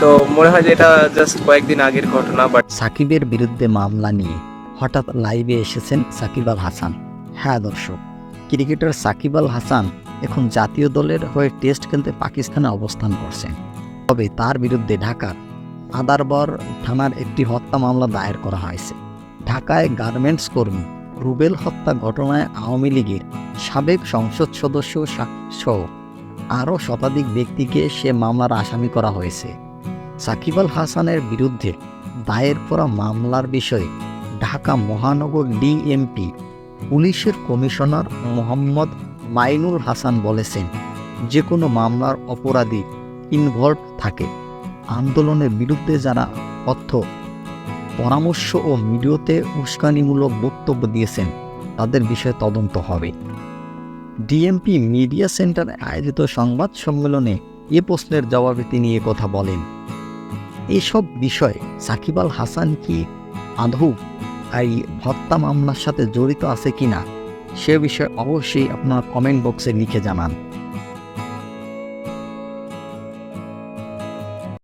So মনে হয় যে এটা জাস্ট কয়েকদিন আগের ঘটনা বাট সাকিবের বিরুদ্ধে মামলা নিয়ে হঠাৎ লাইভে এসেছেন সাকিব আল হাসান। হ্যাঁ দর্শক, ক্রিকেটার সাকিব আল হাসান এখন জাতীয় দলের হয়ে টেস্ট খেলতে পাকিস্তানে অবস্থান করছেন। তবে তার বিরুদ্ধে ঢাকার আদারবর থানার একটি হত্যা মামলা দায়ের করা হয়েছে। ঢাকায় গার্মেন্টস কর্মী রুবেল হত্যা ঘটনায় আওয়ামী লীগের সাবেক সংসদ সদস্য সহ আরও শতাধিক ব্যক্তিকে সে মামলার আসামি করা হয়েছে। সাকিব আল হাসানের বিরুদ্ধে দায়ের করা মামলার বিষয়ে ঢাকা মহানগর ডিএমপি পুলিশের কমিশনার মোহাম্মদ মাইনুল হাসান বলেছেন যে কোনো মামলার অপরাধী ইনভলভ থাকে। আন্দোলনের বিরুদ্ধে যারা অর্থ, পরামর্শ ও ভিডিওতে উস্কানিমূলক বক্তব্য দিয়েছেন, তাদের বিষয়ে তদন্ত হবে। ডিএমপি মিডিয়া সেন্টার আয়োজিত সংবাদ সম্মেলনে এ প্রশ্নের জবাবে তিনি কথা বলেন। এসব বিষয়ে সাকিব আল হাসান কি আদৌ এই হত্যা মামলার সাথে জড়িত আছে কিনা, সে বিষয়ে অবশ্যই আপনার কমেন্ট বক্সে লিখে জানান।